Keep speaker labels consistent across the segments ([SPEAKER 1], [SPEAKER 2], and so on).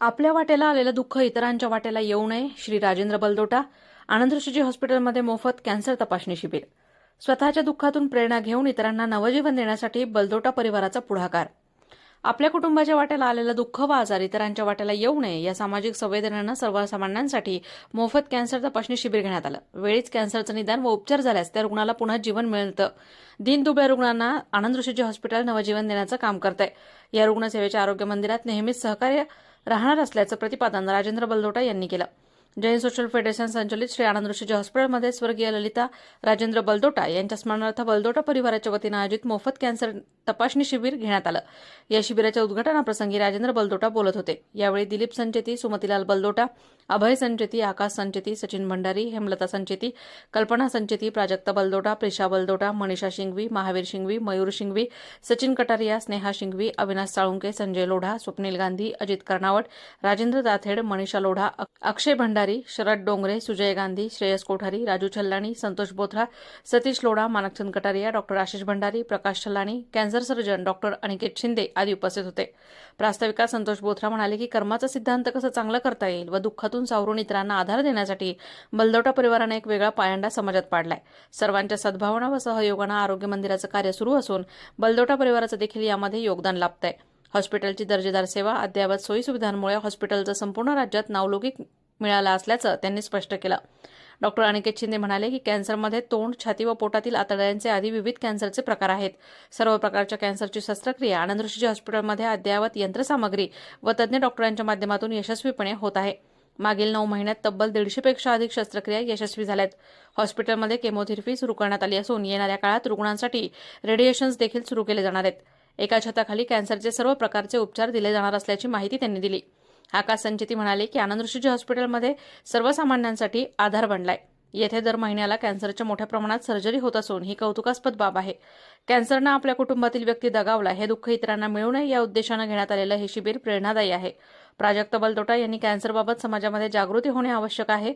[SPEAKER 1] आपल्या वाट्याला आलेलं दुःख इतरांच्या वाट्याला येऊ नये श्री राजेंद्र बलदोटा. आनंदश्रीजी हॉस्पिटलमध्ये मोफत कॅन्सर तपासणी शिबिर. स्वतःच्या दुःखातून प्रेरणा घेऊन इतरांना नवजीवन देण्यासाठी बलदोटा परिवाराचा पुढाकार. आपल्या कुटुंबाच्या वाट्याला आलेलं दुःख व आजार इतरांच्या वाट्याला येऊ नये या सामाजिक संवेदनानं सर्वसामान्यांसाठी मोफत कॅन्सर तपासणी शिबिर घेण्यात आलं. वेळीच कॅन्सरचं निदान व उपचार झाल्यास त्या रुग्णाला पुन्हा जीवन मिळतं. दिनदुबळ्या रुग्णांना आनंद ऋषीजी हॉस्पिटल नवजीवन देण्याचं काम करत आहे या रुग्णसेवेच्या आरोग्य मंदिरात नेहमीच सहकार्य राहणार असल्याचं प्रतिपादन राजेंद्र बलदोटा यांनी केलं. जैन सोशल फेडरेशन संचलित श्री आनंद ऋषीजी हॉस्पिटलमध्ये स्वर्गीय ललिता राजेंद्र बलदोटा यांच्या स्मरणार्थ बलदोटा परिवाराच्या वतीनं आयोजित मोफत कॅन्सर तपासणी शिबिर घेण्यात आलं. या शिबिराच्या उद्घाटनाप्रसंगी राजेंद्र बलदोटा बोलत होते. यावेळी दिलीप संचेती सुमतीलाल बलदोटा अभय संचेती आकाश Sancheti Sachin Bhandari Hemlata Sancheti Kalpana Sancheti Prajakta Baldota Prisha Baldota Manisha Shingvi Mahavir Shingvi Mayur Shingvi Sachin Kataria Sneha Shingvi Avinash Salunke Sanjay Lodha Swapnil Gandhi Ajit Karnavat Rajendra Dathed Manisha Lodha Akshay Bhandari Sharad Dongre Sujay Gandhi Shreyas Kothari Raju Chhallani Santosh Bothra Satish Lodha Manakchand Kataria doctor Ashish Bhandari Prakash Chhallani cancer surgeon doctor Aniket Shinde आदी उपस्थित होते. प्रास्ताविका संतोष बोथरा म्हणाले की कर्माचा सिद्धांत कसं चांगलं करता येईल व दुःखातून सावरून इतरांना आधार देण्यासाठी बलदोटा परिवाराने एक वेगळा पायंडा समाजात पाडलाय. सर्वांच्या सद्भावना व सहयोगानं आरोग्य मंदिराचं कार्य सुरू असून बलदोटा परिवाराचं देखील यामध्ये योगदान लाभतंय. हॉस्पिटलची दर्जेदार सेवा अद्ययावत सोयीसुविधांमुळे हॉस्पिटलचं संपूर्ण राज्यात नावलौकिक मिळालं असल्याचं त्यांनी स्पष्ट केलं. डॉक्टर अनिकेत शिंदे म्हणाले की कॅन्सरमध्ये तोंड छाती व पोटातील आतड्यांचे आदी विविध कॅन्सरचे प्रकार आहेत. सर्व प्रकारच्या कॅन्सरची शस्त्रक्रिया आनंदऋषीजी हॉस्पिटलमध्ये अद्ययावत यंत्रसामग्री व तज्ज्ञ डॉक्टरांच्या माध्यमातून यशस्वीपणे होत आहे. मागील नऊ महिन्यात तब्बल दीडशेपेक्षा अधिक शस्त्रक्रिया यशस्वी झाल्यात. हॉस्पिटलमध्ये केमोथेरपी सुरू करण्यात आली असून येणाऱ्या काळात रुग्णांसाठी रेडिएशन्स देखील सुरू केले जाणार आहेत. एका छताखाली कॅन्सरचे सर्व प्रकारचे उपचार दिले जाणार असल्याची माहिती त्यांनी दिली. आकाश संचेती म्हणाले की आनंद ऋषीजी हॉस्पिटलमध्ये सर्वसामान्यांसाठी आधार बनलाय. येथे दर महिन्याला कॅन्सरच्या मोठ्या प्रमाणात सर्जरी होत असून ही कौतुकास्पद बाब आहे. कॅन्सरनं आपल्या कुटुंबातील व्यक्ती दगावला हे दुःख इतरांना मिळू नये या उद्देशानं घेण्यात आलेलं हे शिबिर प्रेरणादायी आहे. प्राजक्त बलदोटा यांनी कॅन्सरबाबत समाजामध्ये जागृती होणे आवश्यक आहे.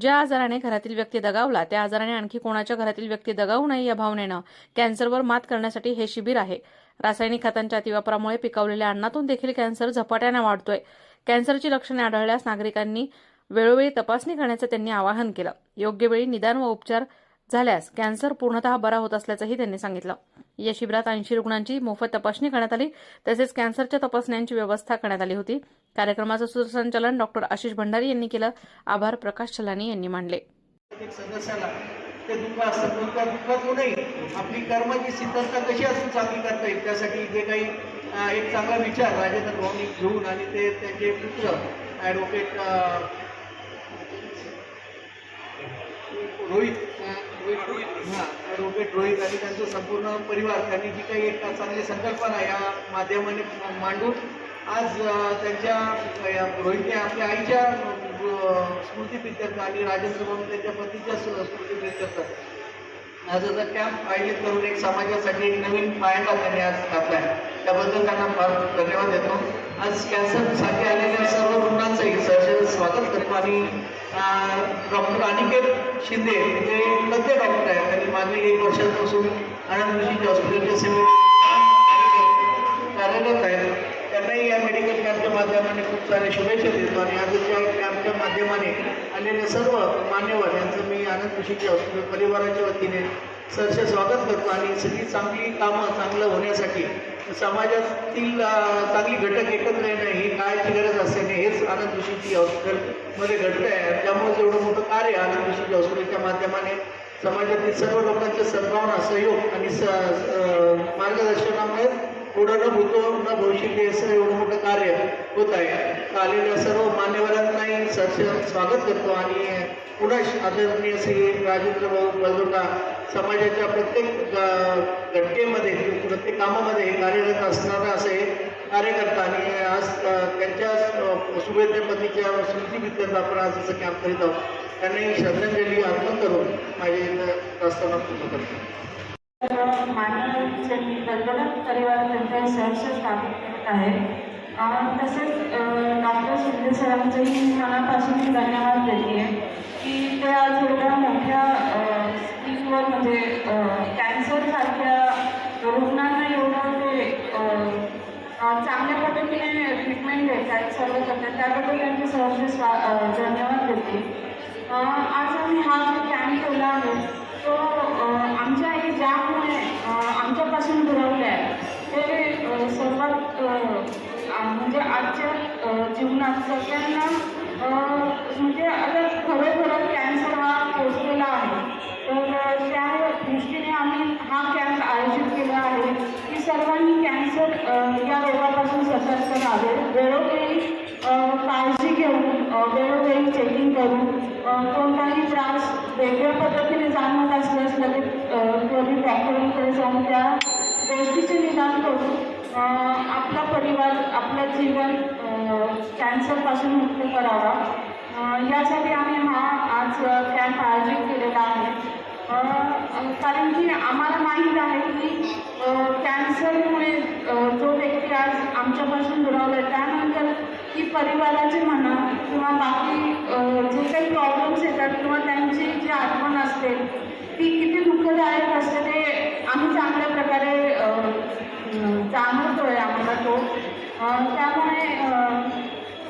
[SPEAKER 1] ज्या आजाराने घरातील व्यक्ती दगावला त्या आजाराने आणखी कोणाच्या घरातील व्यक्ती दगावू नये या भावनेनं कॅन्सरवर मात करण्यासाठी हे शिबिर आहे. रासायनिक खतांच्या अतिवापरामुळे पिकवलेल्या अन्नातून देखील कॅन्सर झपाट्याने वाढतोय. कॅन्सरची लक्षणे आढळल्यास नागरिकांनी वेळोवेळी तपासणी करण्याचं त्यांनी आवाहन केलं. योग्य वेळी निदान व उपचार झाल्यास कॅन्सर पूर्णतः बरा होत असल्याचंही त्यांनी सांगितलं. या शिबिरात ऐंशी रुग्णांची मोफत तपासणी करण्यात आली तसेच कॅन्सरच्या तपासण्यांची व्यवस्था करण्यात आली होती. कार्यक्रमाचं सुसंचालन डॉक्टर आशिष भंडारी यांनी केलं. आभार प्रकाश छलानी यांनी मानले.
[SPEAKER 2] ते दुःख असतं दुःख दुःख होऊ नये आपली कर्माची सिद्धता कशी असून चांगली करता येईल? त्यासाठी जे काही एक चांगला विचार राजेंद्र भाऊनी घेऊन आणि ते त्यांचे पुत्र ॲडव्होकेट रोहित अं, रोहित हां ॲडव्होकेट रोहित आणि त्यांचा संपूर्ण परिवार त्यांनी जी काही एक चांगली संकल्पना या माध्यमाने मांडून आज त्यांच्या रोहितने आपल्या आईच्या स्मृती स्मृतीप्रित्यर्थ आणि राजेंद्र म्हणून त्यांच्या पतीच्या स्मृती स्मृतीप्रित्यर्थ आज जर कॅम्प आयोजित करून एक समाजासाठी एक नवीन पायंडा त्यांनी आज घातलाय त्याबद्दल त्यांना फार धन्यवाद देतो. आज कॅन्सरसाठी आलेल्या सर्व रुग्णांचंही सहर्ष स्वागत करतो आणि डॉक्टर अनिकेत शिंदे हे तज्ञ डॉक्टर आहेत. त्यांनी मागील एक वर्षापासून आनंद ऋषीची हॉस्पिटलच्या सेवेत कार्यरत आहेत. त्यांनाही या मेडिकल कॅम्पच्या माध्यमाने खूप साऱ्या शुभेच्छा देतो. आणि आजच्या कॅम्पच्या माध्यमाने आलेले सर्व मान्यवर यांचं मी आनंद ऋषीची परिवाराच्या वतीने सरसे स्वागत करतो आणि सगळी चांगली कामं चांगलं होण्यासाठी समाजातील चांगली घटक एकत्र येणं ही काळाची गरज असल्याने हेच आनंद ऋषीची हॉस्पिटलमध्ये घडतं आहे. त्यामुळे एवढं मोठं कार्य आनंद ऋषीची हॉस्पिटलच्या माध्यमाने समाजातील सर्व लोकांचे सद्भावना सहयोग आणि स मार्गदर्शनामुळे पुढं न भूतो न भविष्य असं एवढं मोठं कार्य होत आहे. आलेल्या सर्व मान्यवरांनाही सहर्ष स्वागत करतो आणि पुन्हा आदरणीय श्री राजेंद्र भाऊ बलदोटा समाजाच्या प्रत्येक ग- घटकेमध्ये प्रत्येक कामामध्ये कार्यरत असणारा असे कार्यकर्ता आणि आज त्यांच्या शुभेच्छापतीच्या स्मृतीबद्दल आपण आज असं कॅम्प करीत आहोत. त्यांनी श्रद्धांजली अर्पण करून माझे प्रस्तावना पूर्ण करतो.
[SPEAKER 3] मानव बलगडा परिवार त्यांच्या सहर्ष स्वागत करत आहे तसेच डॉक्टर शिंदे सरांचंही मनापासून धन्यवाद देते की ते आज एवढ्या मोठ्या स्कीमवर म्हणजे कॅन्सरसारख्या रुग्णांना एवढं ते चांगल्या पद्धतीने ट्रीटमेंट देत आहेत सर्व करतात. त्याबद्दल त्यांचे सहर्ष स्वा धन्यवाद देते. आज आम्ही हा जो कॅम्प ठेवला आहे तो आमच्या आई ज्या पासून दुरावले आहे. ते सर्वात म्हणजे आजच्या जीवनात सगळ्यांना म्हणजे आता खरोखर कॅन्सर हा पोचलेला आहे. तर त्या दृष्टीने आम्ही हा कॅम्प आयोजित केला आहे की सर्वांनी कॅन्सर या रोगापासून सतर्क राहावे. वेळोवेळी काळजी घेऊन वेळोवेळी चेकिंग करून कोणताही त्रास वेगळ्या पद्धतीने जाणवत असल्यास लगेच त्वरित डॉक्टरांकडे जाऊन त्या गोष्टीचे निदान करून. आपला परिवार आपलं जीवन कॅन्सरपासून मुक्त करावा. यासाठी आम्ही हा आज कॅम्प आयोजित केलेला आहे. कारण की आम्हाला माहीत आहे की कॅन्सरमुळे जो व्यक्ती आज आमच्यापासून दुरावला आहे त्यानंतर की परिवाराचे म्हणा किंवा बाकी जे काही प्रॉब्लेम्स येतात किंवा त्यांची जी आठवण असते ती किती दुःखदायक असते ते आम्ही चांगल्या प्रकारे जाणवतो आहे आम्हाला तो. त्यामुळे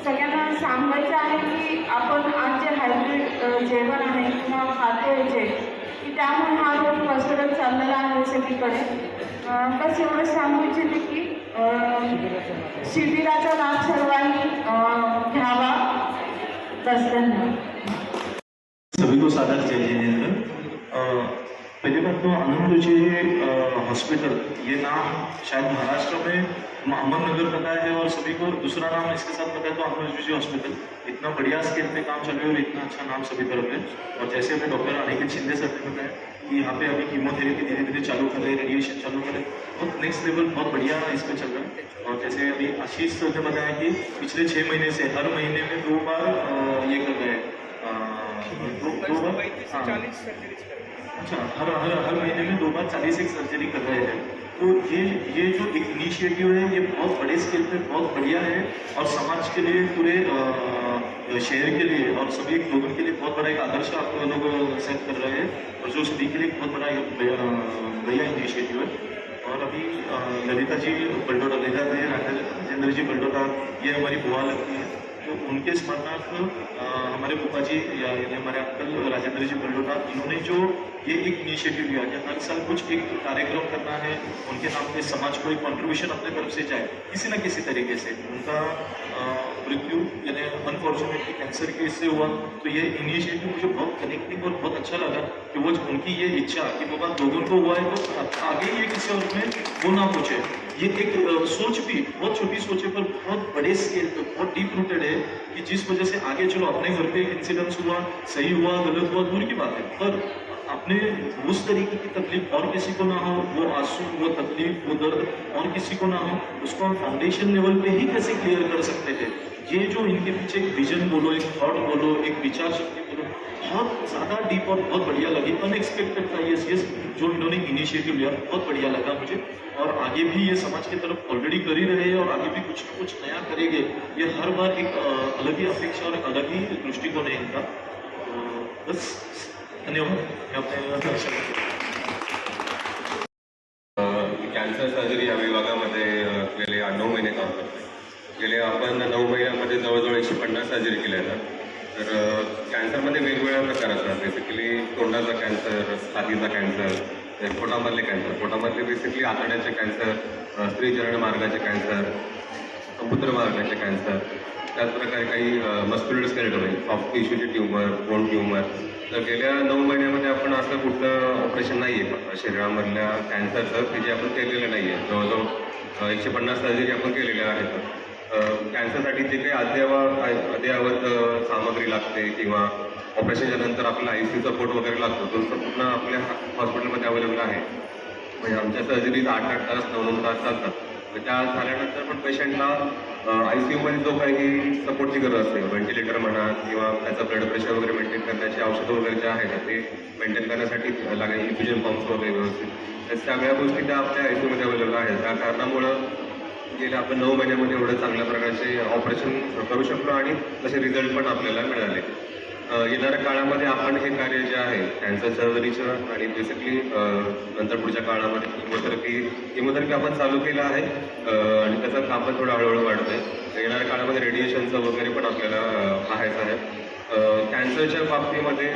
[SPEAKER 3] सगळ्यांना सांगायचं आहे की आपण आज जे हायब्रिड जेवण आहे किंवा खातोय जे की त्यामुळे हा रोग पसरत चाललेला आहे सगळीकडे. बस एवढं सांगू इच्छिते की शिबिराचा लाभ सर्वांनी घ्यावा. बस धन्यवाद.
[SPEAKER 4] सभी को सादर जय पहली बात तो आनंद जी हॉस्पिटल ये नाम शायद महाराष्ट्र में अहमदनगर पता है और सभी को दूसरा नाम इसके साथ पता है तो आनंद रुचि हॉस्पिटल इतना बढ़िया स्केल पे काम चल रहा है और इतना अच्छा नाम सभी तरफ़ है। और जैसे हमें डॉक्टर अनिकेत शिंदे सर ने बताया कि यहाँ पे अभी कीमोथेरेपी धीरे धीरे चालू कर रहे रेडिएशन चालू कर रहे बहुत नेक्स्ट लेवल बहुत बढ़िया इस पर चल रहा है। और जैसे अभी आशीष सर ने बताया कि पिछले छः महीने से, हर महीने में दो बार ये कर रहे हैं दो बार हाँ। अच्छा हर हर हर महीने में दो बार चालीस एक सर्जरी कर रहे हैं। तो ये ये जो इनिशिएटिव है, ये बहुत बड़े स्केल पे बहुत बढ़िया है और समाज के लिए, पूरे शहर के लिए और सभी लोगों के लिए बहुत बड़ा एक आदर्श आप लोग सेट कर रहे हैं और जो सभी के लिए बहुत बड़ा बढ़िया इनिशिएटिव है। और अभी ललिता जी बल्डोटा ललिता जी राजेंद्र जी बल्डोटा ये हमारी बुआ लगती है। तो उनके स्मरणार्थ हमारे बुआ जी या हमारे अंकल राजेंद्र जी बल्डोटा इन्होंने जो ये एक इनिशिएटिव लिया कि हर साल कुछ एक कार्यक्रम करना है, उनके नाम पे समाज को एक कंट्रीब्यूशन अपने तरफ़ से जाए, किसी न किसी तरीके से। उनका मृत्यु यानी अनफॉर्चुनेटली कैंसर केस से हुआ तो ये इनिशिएटिव मुझे बहुत कनेक्टिंग और बहुत अच्छा लगा कि वो उनकी ये इच्छा कि बाबा लोगों को हुआ है तो आगे ये किसी और में वो ना पहुँचे। ये एक सोच भी, बहुत छोटी सोच है, पर बहुत बड़े स्केल पे, बहुत डीप रूटेड है कि जिस वजह से आगे चलो, अपने घर पे इंसिडेंस हुआ, सही हुआ, गलत हुआ, दूर की बात है। पर अपने उस तरीके की तकलीफ़ और किसी को ना हो, वो आँसू, वो तकलीफ़, वो दर्द और किसी को ना हो, उसको हम फाउंडेशन लेवल पे ही कैसे क्लियर कर सकते हैं? ये जो इनके पीछे एक विजन बोलो, एक थॉट बोलो, एक विचार शक्ति बहुत ज़्यादा डीप और बहुत बढ़िया लगी। अनएक्सपेक्टेड था ये यस जो इन्होंने इनिशिएटिव लिया। बहुत बढ़िया लगा मुझे। और आगे भी ये समाज की तरफ ऑलरेडी कर ही रहे हैं और आगे भी कुछ ना कुछ नया करेंगे। ये हर बार एक अलग ही अपेक्षा और अलग ही दृष्टिकोण है इनका। बस धन्यवाद।
[SPEAKER 5] कॅन्सर सर्जरी या विभागामध्ये गेले नऊ महिने काम करतो गेले आपण नऊ महिन्यामध्ये जवळजवळ एकशे पन्नास सर्जरी केल्या आहेत. तर कॅन्सरमध्ये वेगवेगळ्या प्रकार असतात. बेसिकली तोंडाचा कॅन्सर छातीचा कॅन्सर पोटामधले कॅन्सर पोटामधले बेसिकली आतड्याचे कॅन्सर स्त्रीचरण मार्गाचे कॅन्सर समुद्र मार्गाचे कॅन्सर त्याचप्रकारे काही मस्क्युलर स्केलेटल सॉफ्ट टिश्यूचे ट्युमर बोन ट्युमर तर गेल्या नऊ महिन्यामध्ये आपण असं कुठलं ऑपरेशन नाही आहे शरीरामधल्या कॅन्सरचं की जे आपण केलेलं नाही आहे जवळजवळ एकशे पन्नास सर्जरी आपण केलेल्या आहेत. कॅन्सरसाठी जे काही अद्ययावत अद्ययावत सामग्री लागते किंवा ऑपरेशनच्या नंतर आपल्याला आय सी सपोर्ट वगैरे लागतो तो पूर्ण आपल्या हॉस्पिटलमध्ये अवेलेबल आहे. म्हणजे आमच्या सर्जरीज आठ आठ तास नऊ नऊ तास चालतात. तर त्या झाल्यानंतर पण पेशंटला आय सी यूमध्ये जो काही सपोर्टची गरज असते व्हेंटिलेटर म्हणा किंवा त्याचं ब्लड प्रेशर वगैरे मेंटेन करण्याची औषधं वगैरे जे आहेत ते मेंटेन करण्यासाठी लागेल इन्फ्युजन पंप्स वगैरे व्यवस्थित. त्या सगळ्या गोष्टी त्या आपल्या आय सी यूमध्ये अवेलेबल आहेत. त्या कारणामुळं गेल्या आपण नऊ महिन्यामध्ये एवढं चांगल्या प्रकारचे ऑपरेशन करू शकलो आणि तसे रिझल्ट पण आपल्याला मिळाले. येणाऱ्या काळामध्ये आपण हे कार्य जे आहे कॅन्सर सर्जरीचं आणि बेसिकली नंतर पुढच्या काळामध्ये किमोथेरपी किमोथेरपी आपण चालू केलं आहे आणि त्याचं काम पण थोडं हळूहळू वाढत आहे येणाऱ्या काळामध्ये रेडिएशनचं वगैरे पण आपल्याला पाहायचं आहे. कॅन्सरच्या बाबतीमध्ये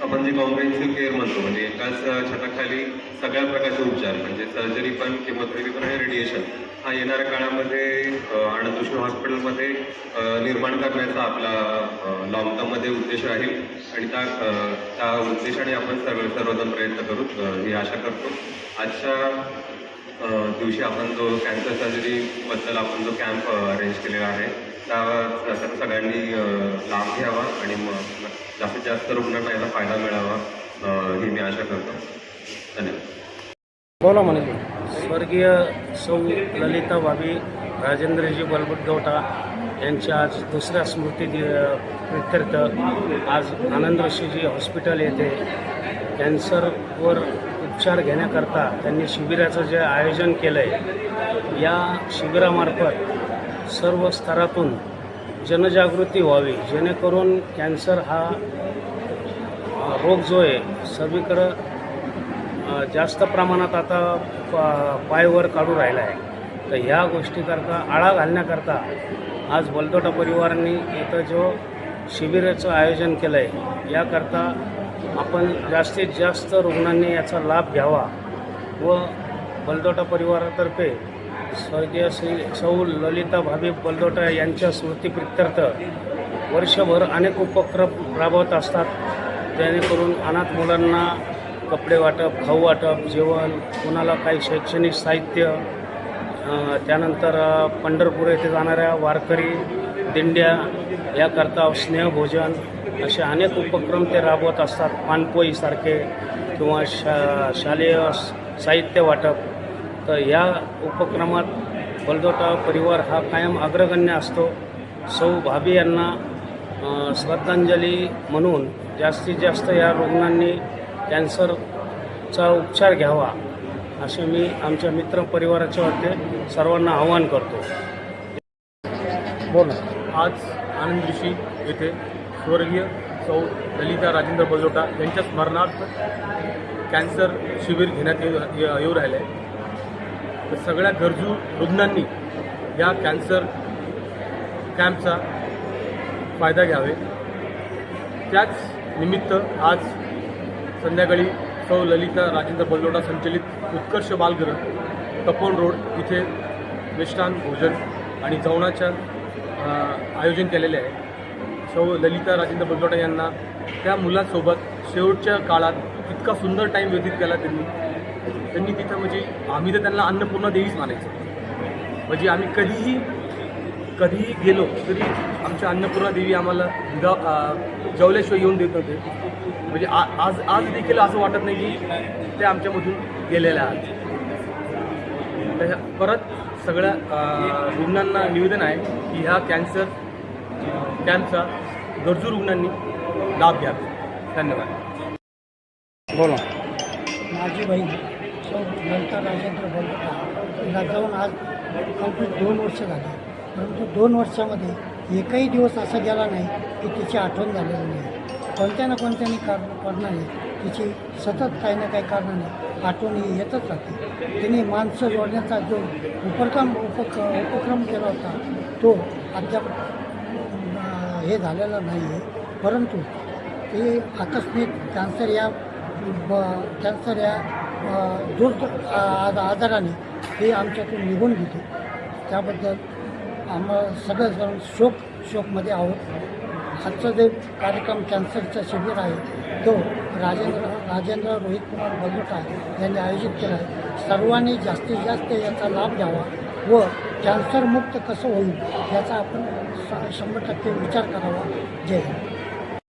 [SPEAKER 5] आपण जे कॉम्प्रिहेन्सिव्ह केअर म्हणतो म्हणजे एकाच छताखाली सगळ्या प्रकारचे उपचार म्हणजे सर्जरी पण किमोथेरपी पण आणि रेडिएशन हा येणाऱ्या काळामध्ये अ, आनंद हॉस्पिटलमध्ये निर्माण करण्याचा आपला लॉंग टर्ममध्ये उद्देश राहील. आणि त्या त्या उद्देशाने आपण सर्व सर्वजण प्रयत्न करू ही आशा करतो. आजच्या दिवशी आपण जो कॅन्सर सर्जरीबद्दल आपण जो कॅम्प अरेंज केलेला आहे त्या त्याचा सगळ्यांनी लाभ घ्यावा आणि मग जास्तीत जास्त रुग्णांना याचा फायदा मिळावा ही मी आशा करतो. धन्यवाद.
[SPEAKER 6] बोला म्हणे स्वर्गीय सौ ललिता भाभी राजेंद्रजी बलबुद्धवटा यांच्या आज दुसऱ्या स्मृती दि प्रित्यर्थ आज आनंद ऋषीजी हॉस्पिटल येथे कॅन्सरवर उपचार घेण्याकरता त्यांनी शिबिराचं जे आयोजन केलं आहे या शिबिरामार्फत सर्व स्तरातून जनजागृती व्हावी जेणेकरून कॅन्सर हा रोग जो आहे सर्वीकडं जास्त प्रमाणात आता पा पायवर काढू राहिला आहे. तर ह्या गोष्टीकरता आळा घालण्याकरता आज बलदोटा परिवारांनी इथं जो शिबिराचं आयोजन केलं आहे याकरता आपण जास्तीत जास्त रुग्णांनी याचा लाभ घ्यावा व बलदोटा परिवारातर्फे स्वर्गीय श्री सौ ललिता भाभी बलदोटा यांच्या स्मृतीप्रित्यर्थ वर्षभर अनेक उपक्रम राबवत असतात. जेणेकरून अनाथ मुलांना कपडे वाटप खाऊ वाटप जेवण कोणाला काही शैक्षणिक साहित्य त्यानंतर पंढरपूर येथे जाणाऱ्या वारकरी दिंड्या याकरता स्नेहभोजन असे अनेक उपक्रम ते राबवत असतात. पानपोईसारखे किंवा शा शालेय साहित्य वाटप तर या उपक्रमात बलदोटा परिवार हा कायम अग्रगण्य असतो. सौ भाभी यांना श्रद्धांजली म्हणून जास्तीत जास्त या रुग्णांनी कॅन्सरचा उपचार घ्यावा असे मी आमच्या मित्र परिवाराच्या वतीने सर्वांना आवाहन करतो. बोला.
[SPEAKER 7] आज आनंद ऋषी येथे स्वर्गीय सौ ललिता राजेंद्र बलजोटा यांच्या स्मरणार्थ कॅन्सर शिबिर घेण्यात येऊ येऊ राहिले. आहे तर सगळ्या गरजू रुग्णांनी या कॅन्सर कॅम्पचा फायदा घ्यावे. त्याच निमित्त आज संध्याकाळी सौ ललिता राजेंद्र बल्लोटा संचलित उत्कर्ष बालगृह तपोन रोड इथे मिष्ठान भोजन आणि जेवणाच्या आयोजन केलेले आहे. सौ ललिता राजेंद्र बल्लोटा यांना त्या मुलासोबत शेवटच्या काळात इतका सुंदर टाईम व्यतीत केला त्यांनी. त्यांनी तिथं म्हणजे आम्ही तर त्यांना अन्नपूर्णा देवीच मानायचो. म्हणजे आम्ही कधीही कधीही गेलो तरी आमच्या अन्नपूर्णा देवी आम्हाला अ, जेवल्याशिवाय येऊन देत नव्हते म्हणजे आ आज आज देखील असं वाटत नाही की ते आमच्यामधून गेलेले आहेत. तर ह्या- परत सगळ्या रुग्णांना निवेदन आहे की ह्या कॅन्सर कॅम्पचा गरजू रुग्णांनी लाभ घ्यावा. धन्यवाद.
[SPEAKER 6] बोला.
[SPEAKER 8] माझी बहीण सौ राजेंद्र बोलता तिला जाऊन आज कंप्लीट दोन वर्ष झाली. परंतु दोन वर्षामध्ये एकही दिवस असा गेला नाही की तिची आठवण झालेली नाही. कोणत्या ना कोणत्याने कार कारणाने तिची सतत काही ना काही कारणाने आठवण ही येतच राहते. तिने माणसं जोडण्याचा जो उपक्रम उपक उपक्रम केला होता तो अद्याप हे झालेला नाही आहे परंतु ते आकस्मिक कॅन्सर या ब कॅन्सर या दूर आ- आजाराने हे आमच्यातून निघून गेले. त्याबद्दल आम्हाला सगळेजण शोक शोकमध्ये आहोत. आजचा जे कार्यक्रम कॅन्सरचा शिबिर आहे तो राजेंद्र राजेंद्र रोहित कुमार बलुटा यांनी आयोजित केला आहे. सर्वांनी जास्तीत जास्त याचा लाभ घ्यावा व कॅन्सरमुक्त कसं होईल याचा आपण शंभर टक्के विचार करावा. जय हिंद.